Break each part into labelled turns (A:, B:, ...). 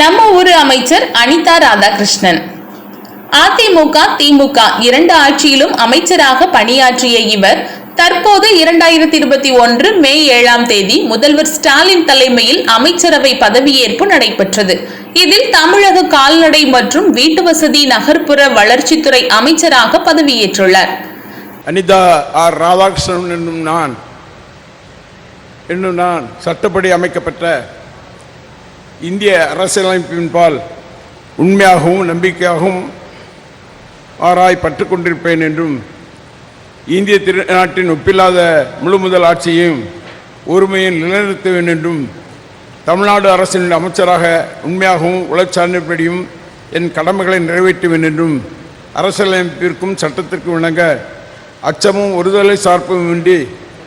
A: நம்ம ஊரு அமைச்சர் அனிதா ராதாகிருஷ்ணன். அதிமுக திமுக இரண்டு ஆட்சியிலும் அமைச்சராக பணியாற்றிய இவர் தற்போது இரண்டாயிரத்தி இருபத்தி ஒன்று மே ஏழாம் தேதி முதல்வர் ஸ்டாலின் தலைமையில் அமைச்சரவை பதவியேற்பு நடைபெற்றது. இதில் தமிழக கால்நடை மற்றும் வீட்டு வசதி நகர்ப்புற வளர்ச்சித்துறை அமைச்சராக பதவியேற்றுள்ளார்.
B: அனிதா ஆர் ராதாகிருஷ்ணன் என்னும் நான் என்னும் நான் சட்டப்படி அமைக்கப்பட்ட இந்திய அரசியலமைப்பின்பால் உண்மையாகவும் நம்பிக்கையாகவும் ஆராய் பற்று கொண்டிருப்பேன் என்றும் இந்திய திருநாட்டின் ஒப்பில்லாத முழு முதல் ஆட்சியையும் ஒருமையை நிலைநிறுத்துவேன் என்றும் தமிழ்நாடு அரசின் அமைச்சராக உண்மையாகவும் உழைச்சார்ந்தபடியும் என் கடமைகளை நிறைவேற்றுவேன் என்றும் அரசியலமைப்பிற்கும் சட்டத்திற்கும் இணங்க அச்சமும் ஒருதலை சார்புமின்றி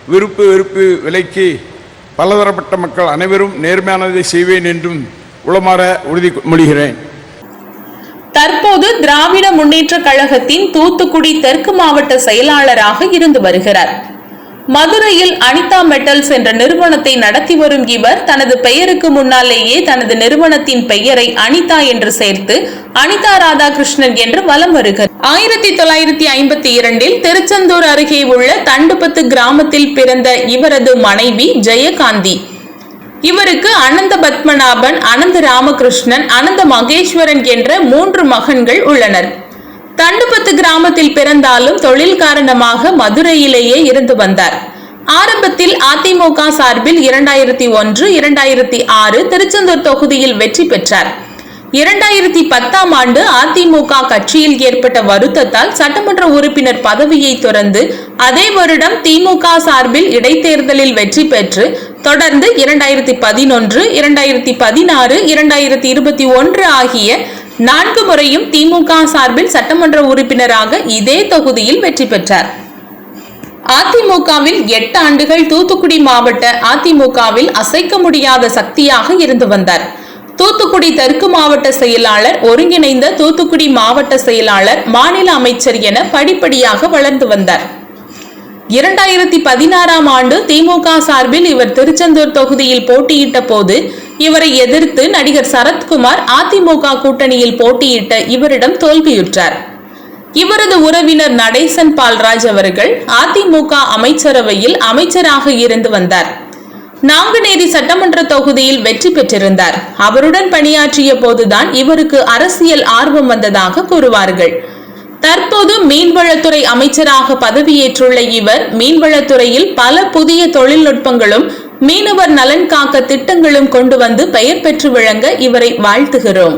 B: விருப்பு வெறுப்பு விலைக்கு பலதரப்பட்ட மக்கள் அனைவரும் நேர்மையானதை செய்வேன் என்றும் உளமாற உறுதிமொழிகிறேன்
A: தற்போது திராவிட முன்னேற்ற கழகத்தின் தூத்துக்குடி தெற்கு மாவட்ட செயலாளராக இருந்து வருகிறார். மதுரையில் அனிதா மெட்டல்ஸ் என்ற நிறுவனத்தை நடத்தி வரும் இவர் தனது பெயருக்கு முன்னாலேயே தனது நிறுவனத்தின் பெயரை அனிதா என்று சேர்த்து அனிதா ராதாகிருஷ்ணன் என்று வலம் வருகிறார். ஆயிரத்தி தொள்ளாயிரத்தி ஐம்பத்தி இரண்டில் திருச்செந்தூர் அருகே உள்ள தண்டுபத்து கிராமத்தில் பிறந்த இவரது மனைவி ஜெயகாந்தி. இவருக்கு அனந்த பத்மநாபன் அனந்த ராமகிருஷ்ணன் அனந்த மகேஸ்வரன் என்ற மூன்று மகன்கள் உள்ளனர். தண்டுபத்து கிராமத்தில் பிறந்தாலும் தொழில் காரணமாக மதுரையிலேயே இருந்து வந்தார். ஆரம்பத்தில் அதிமுக சார்பில் இரண்டாயிரத்தி ஒன்று இரண்டாயிரத்தி ஆறு திருச்செந்தூர் தொகுதியில் வெற்றி பெற்றார். இரண்டாயிரத்தி பத்தாம் ஆண்டு அதிமுக கட்சியில் ஏற்பட்ட வருத்தத்தால் சட்டமன்ற உறுப்பினர் பதவியை துறந்து அதே வருடம் திமுக சார்பில் இடைத்தேர்தலில் வெற்றி பெற்று தொடர்ந்து இரண்டாயிரத்தி பதினொன்று இரண்டாயிரத்தி பதினாறு இரண்டாயிரத்தி இருபத்தி ஒன்று ஆகிய நான்கு முறையும் திமுக சார்பில் சட்டமன்ற உறுப்பினராக இதே தொகுதியில் வெற்றி பெற்றார். அதிமுகவில் எட்டு ஆண்டுகள் தூத்துக்குடி மாவட்ட அதிமுகவில் அசைக்க முடியாத சக்தியாக இருந்து வந்தார். தூத்துக்குடி தெற்கு மாவட்ட செயலாளர் ஒருங்கிணைந்த தூத்துக்குடி மாவட்ட செயலாளர் மாநில அமைச்சர் என படிப்படியாக வளர்ந்து வந்தார். இரண்டாயிரத்தி பதினாறாம் ஆண்டு திமுக சார்பில் இவர் திருச்செந்தூர் தொகுதியில் போட்டியிட்ட போது இவரை எதிர்த்து நடிகர் சரத்குமார் அதிமுக கூட்டணியில் போட்டியிட்ட இவரிடம் தோல்வியுற்றார். இவரது உறவினர் நடேசன் பால்ராஜ் அவர்கள் அதிமுக அமைச்சரவையில் அமைச்சராக இருந்து வந்தார். நாங்குநேரி சட்டமன்ற தொகுதியில் வெற்றி பெற்றிருந்தார். அவருடன் பணியாற்றிய போதுதான் இவருக்கு அரசியல் ஆர்வம் வந்ததாக கூறுவார்கள். தற்போது மீன்வளத்துறை அமைச்சராக பதவியேற்றுள்ள இவர் மீன்வளத்துறையில் பல புதிய தொழில்நுட்பங்களும் மீனவர் நலன் காக்க திட்டங்களும் கொண்டு வந்து பெயர் பெற்று விளங்க இவரை வாழ்த்துகிறோம்.